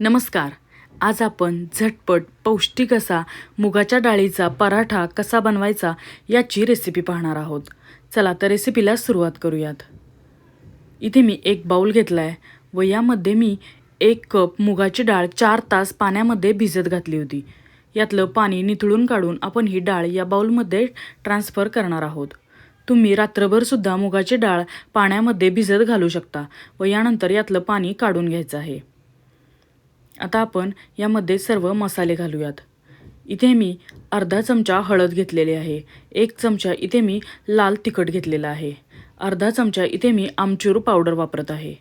नमस्कार. आज आपण झटपट पौष्टिक असा मुगाच्या डाळीचा पराठा कसा बनवायचा याची रेसिपी पाहणार आहोत. चला तर रेसिपीला सुरुवात करूयात. इथे मी एक बाऊल घेतला आहे व यामध्ये मी एक कप मुगाची डाळ चार तास पाण्यामध्ये भिजत घातली होती. यातलं पाणी निथळून काढून आपण ही डाळ या बाऊलमध्ये ट्रान्सफर करणार आहोत. तुम्ही रात्रभरसुद्धा मुगाची डाळ पाण्यामध्ये भिजत घालू शकता व यानंतर यातलं पाणी काढून घ्यायचं आहे. आता आपण यामध्ये सर्व मसाले घालूयात. इथे मी अर्धा चमचा हळद घेतलेली आहे. एक चमचा इथे मी लाल तिखट घेतलेला आहे. अर्धा चमचा इथे मी आमचूर पावडर वापरत आहे.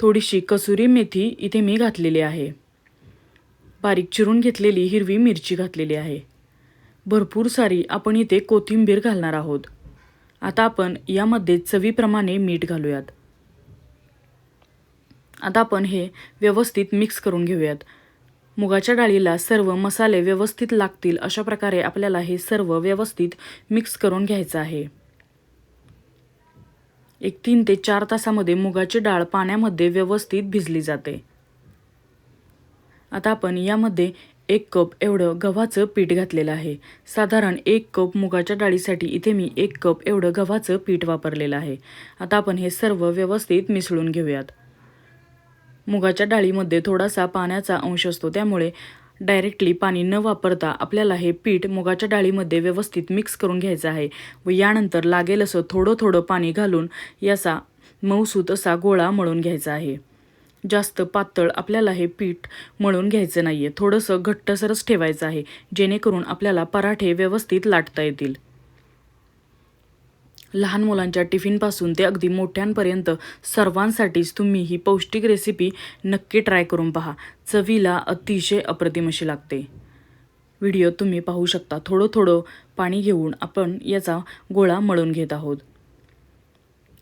थोडीशी कसुरी मेथी इथे मी घातलेली आहे. बारीक चिरून घेतलेली हिरवी मिरची घातलेली आहे. भरपूर सारी आपण इथे कोथिंबीर घालणार आहोत. आता आपण यामध्ये चवीप्रमाणे मीठ घालूयात. आता आपण हे व्यवस्थित मिक्स करून घेऊयात. मुगाच्या डाळीला सर्व मसाले व्यवस्थित लागतील अशा प्रकारे आपल्याला हे सर्व व्यवस्थित मिक्स करून घ्यायचं आहे. एक तीन ते चार तासामध्ये मुगाची डाळ पाण्यामध्ये व्यवस्थित भिजली जाते. आता आपण यामध्ये एक कप एवढं गव्हाचं पीठ घातलेलं आहे. साधारण एक कप मुगाच्या डाळीसाठी इथे मी एक कप एवढं गव्हाचं पीठ वापरलेलं आहे. आता आपण हे सर्व व्यवस्थित मिसळून घेऊयात. मुगाच्या डाळीमध्ये थोडासा पाण्याचा अंश असतो. त्यामुळे डायरेक्टली पाणी न वापरता आपल्याला हे पीठ मुगाच्या डाळीमध्ये व्यवस्थित मिक्स करून घ्यायचं आहे. व यानंतर लागेल असं थोडं थोडं पाणी घालून याचा मऊसूत असा गोळा मळून घ्यायचा आहे. जास्त पातळ आपल्याला हे पीठ मळून घ्यायचं नाही आहे थोडंसं घट्टसरच ठेवायचं आहे जेणेकरून आपल्याला पराठे व्यवस्थित लाटता येतील. लहान मुलांच्या टिफिनपासून ते अगदी मोठ्यांपर्यंत सर्वांसाठीच तुम्ही ही पौष्टिक रेसिपी नक्की ट्राय करून पहा. चवीला अतिशय अप्रतिम अशी लागते. व्हिडिओ तुम्ही पाहू शकता. थोडं थोडं पाणी घेऊन आपण याचा गोळा मळून घेत आहोत.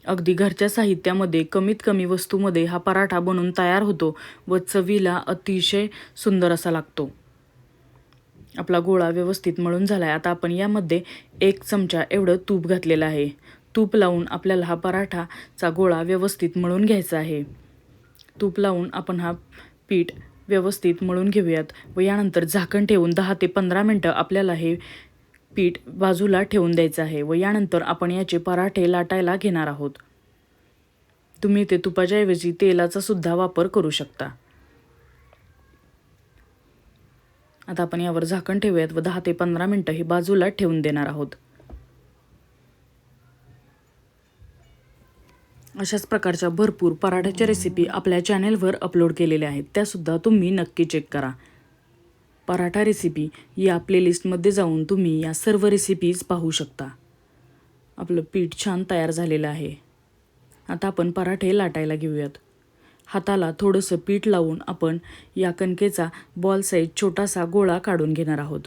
अगदी घरच्या साहित्यामध्ये कमीत कमी वस्तूमध्ये हा पराठा बनून तयार होतो व चवीला अतिशय सुंदर असा लागतो. आपला गोळा व्यवस्थित मळून झाला आहे आता आपण यामध्ये एक चमचा एवढं तूप घातलेलं आहे. तूप लावून आपल्याला हा पराठाचा गोळा व्यवस्थित मळून घ्यायचा आहे. तूप लावून आपण हा पीठ व्यवस्थित मळून घेऊयात व यानंतर झाकण ठेवून दहा ते पंधरा मिनटं आपल्याला हे पीठ बाजूला ठेवून द्यायचं आहे व यानंतर आपण याचे पराठे लाटायला घेणार आहोत. तुम्ही ते तुपाच्याऐवजी तेलाचा सुद्धा वापर करू शकता. आता आपण यावर झाकण ठेवूयात व दहा ते पंधरा मिनटं हे बाजूला ठेवून देणार आहोत. अशाच प्रकारच्या भरपूर पराठ्याच्या रेसिपी आपल्या चॅनेलवर अपलोड केलेल्या आहेत. त्यासुद्धा तुम्ही नक्की चेक करा. पराठा रेसिपी या प्लेलिस्टमध्ये जाऊन तुम्ही या सर्व रेसिपीज पाहू शकता. आपलं पीठ छान तयार झालेलं आहे. आता आपण पराठे लाटायला घेऊयात. हाताला थोडंसं पीठ लावून आपण या कणकेचा बॉल साईज छोटासा गोळा काढून घेणार आहोत.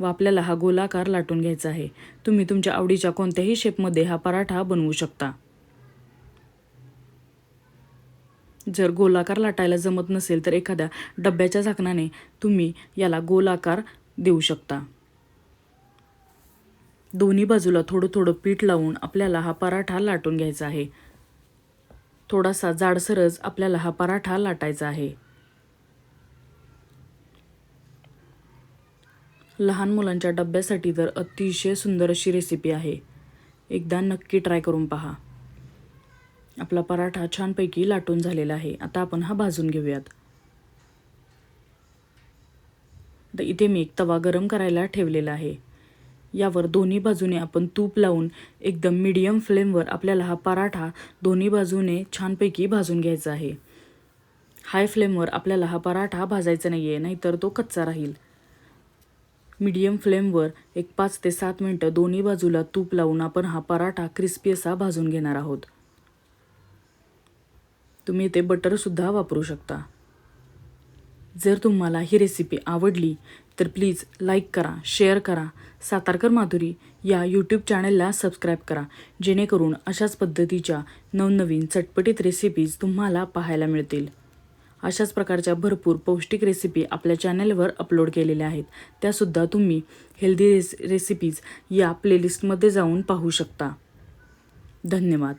व आपल्याला हा गोलाकार लाटून घ्यायचा आहे. तुम्ही तुमच्या आवडीच्या कोणत्याही शेपमध्ये हा पराठा बनवू शकता. जर गोलाकार लाटायला जमत नसेल तर एखाद्या डब्याच्या झाकणाने तुम्ही याला गोलाकार देऊ शकता. दोन्ही बाजूला थोडं थोडं पीठ लावून आपल्याला हा पराठा लाटून घ्यायचा आहे. थोडासा जाडसरच आपल्याला हा पराठा लाटायचा आहे. लहान मुलांच्या डब्यासाठी तर अतिशय सुंदर अशी रेसिपी आहे. एकदा नक्की ट्राय करून पहा. आपला पराठा छानपैकी लाटून झालेला आहे. आता आपण हा भाजून घेऊयात. तर इथे मी एक तवा गरम करायला ठेवलेला आहे. यावर दोन्ही बाजूने आपण तूप लावून एकदम मीडियम फ्लेमवर आपल्याला हा पराठा दोन्ही बाजूने छानपैकी भाजून घ्यायचा आहे. हाय फ्लेमवर आपल्याला हा पराठा भाजायचा नाही आहे नाहीतर तो कच्चा राहील. मीडियम फ्लेमवर एक पाच ते सात मिनटं दोन्ही बाजूला तूप लावून आपण हा पराठा क्रिस्पी असा भाजून घेणार आहोत. तुम्ही ते बटरसुद्धा वापरू शकता. जर तुम्हाला ही रेसिपी आवडली तर प्लीज लाईक करा शेअर करा. सातारकर माधुरी या यूट्यूब चॅनलला सबस्क्राईब करा. जेणेकरून अशाच पद्धतीच्या नवनवीन चटपटीत रेसिपीज तुम्हाला पाहायला मिळतील. अशाच प्रकारच्या भरपूर पौष्टिक रेसिपी आपल्या चॅनलवर अपलोड केलेल्या आहेत. त्यासुद्धा तुम्ही हेल्दी रेस रेसिपीज या प्लेलिस्टमध्ये जाऊन पाहू शकता. धन्यवाद.